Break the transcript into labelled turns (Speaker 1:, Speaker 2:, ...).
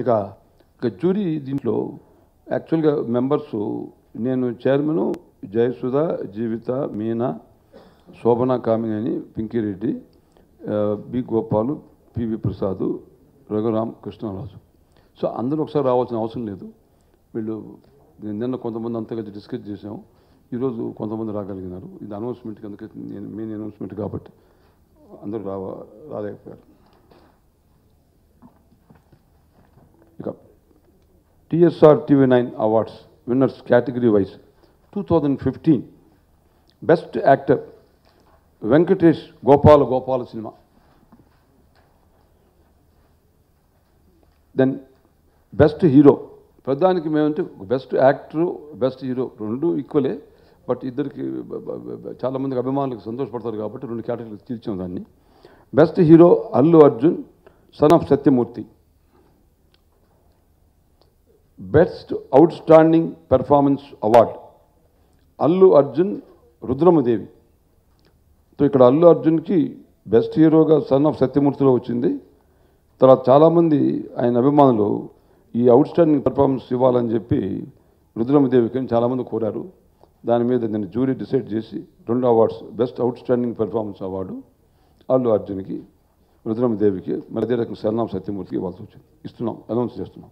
Speaker 1: ఇక ఇక జ్యూరీ దీంట్లో యాక్చువల్గా మెంబర్స్ నేను chairman Jayasudha Jeevitha Meena Shobhana Kamineni Pinkireddy B Gopalu PV Prasad Raghuram Krishnaraju. So అందరూ ఒకసారి రావాల్సిన అవసరం లేదు. వీళ్ళు నిన్న కొంతమంది అంతా కలిసి డిస్కస్ చేసాం ఈరోజు కొంతమంది రాగలిగినారు. ఇది అనౌన్స్మెంట్ అందుకే నేను మెయిన్ అనౌన్స్మెంట్ కాబట్టి అందరూ రావ రాలేకపోయారు. TSR TV nine awards winners category wise two thousand fifteen best actor Venkatesh Gopala Gopala cinema then best hero ప్రధానికి మేమంటే బెస్ట్ యాక్టరు బెస్ట్ హీరో రెండు ఈక్వలే బట్ ఇద్దరికి చాలామందికి అభిమానులకు సంతోషపడతారు కాబట్టి రెండు కేటగిరీలు తీర్చాం దాన్ని. Best hero Allu Arjun son of Satyamurthy best outstanding performance award. Allu Arjun Rudhramadevi. So ఇక్కడ అల్లు అర్జున్కి బెస్ట్ హీరోగా సన్ ఆఫ్ సత్యమూర్తిలో వచ్చింది. తర్వాత చాలామంది ఆయన అభిమానులు ఈ అవుట్ స్టాండింగ్ పెర్ఫార్మెన్స్ ఇవ్వాలని చెప్పి రుద్రమదేవికి అని చాలామంది కోరారు. దాని మీద నేను జ్యూరీ డిసైడ్ చేసి రెండు awards best outstanding performance award Allu అర్జున్కి రుద్రమదేవికి మరి అదే రకంగా సన్ ఆఫ్ సత్యమూర్తికి ఇవ్వాల్సి వచ్చింది. ఇస్తున్నాం అనౌన్స్ చేస్తున్నాం.